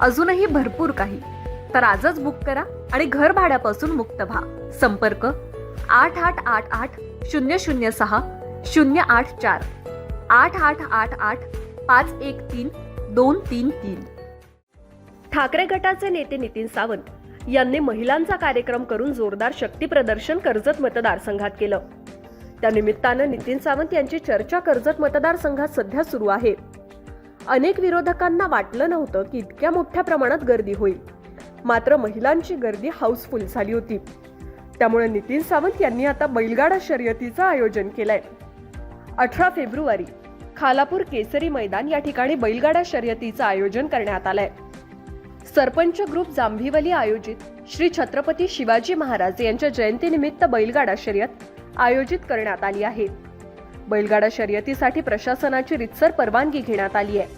अजूनही भरपूर काही. तर आजच बुक करा आणि घर भाड्यापासून मुक्त व्हा. संपर्क आठ आठ आठ आठ शून्य शून्य सहा शून्य आठ चार. आठ आठ आठ आठ पाच एक तीन दोन तीन तीन. ठाकरे गटाचे नेते नितीन सावंत यांनी महिलांचा कार्यक्रम करून जोरदार शक्ती प्रदर्शन कर्जत मतदारसंघात केलं. त्या निमित्तानं नितीन सावंत यांची चर्चा कर्जत मतदारसंघात सध्या सुरू आहे. अनेक विरोधकांना वाटलं नव्हतं की इतक्या मोठ्या प्रमाणात गर्दी होईल. मात्र महिलांची गर्दी हाऊसफुल झाली होती. त्यामुळे नितीन सावंत यांनी आता बैलगाडा शर्यतीचं आयोजन केलंय. अठरा फेब्रुवारी खालापूर केसरी मैदान या ठिकाणी बैलगाडा शर्यतीचं आयोजन करण्यात आलंय. सरपंच ग्रुप जांभिवली आयोजित श्री छत्रपती शिवाजी महाराज यांच्या जयंतीनिमित्त बैलगाडा शर्यत आयोजित करण्यात आली आहे. बैलगाडा शर्यतीसाठी प्रशासनाची रितसर परवानगी घेण्यात आली आहे.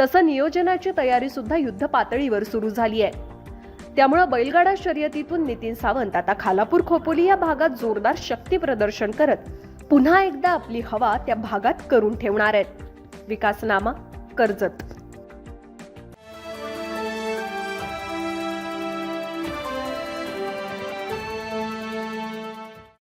तसं नियोजनाची तयारी सुद्धा युद्ध पातळीवर सुरू झाली आहे. त्यामुळं बैलगाडा शर्यतीतून नितीन सावंत आता खालापूर खोपोली या भागात जोरदार शक्ती प्रदर्शन करत पुन्हा एकदा आपली हवा त्या भागात करून ठेवणार आहेत. विकासनामा कर्जत.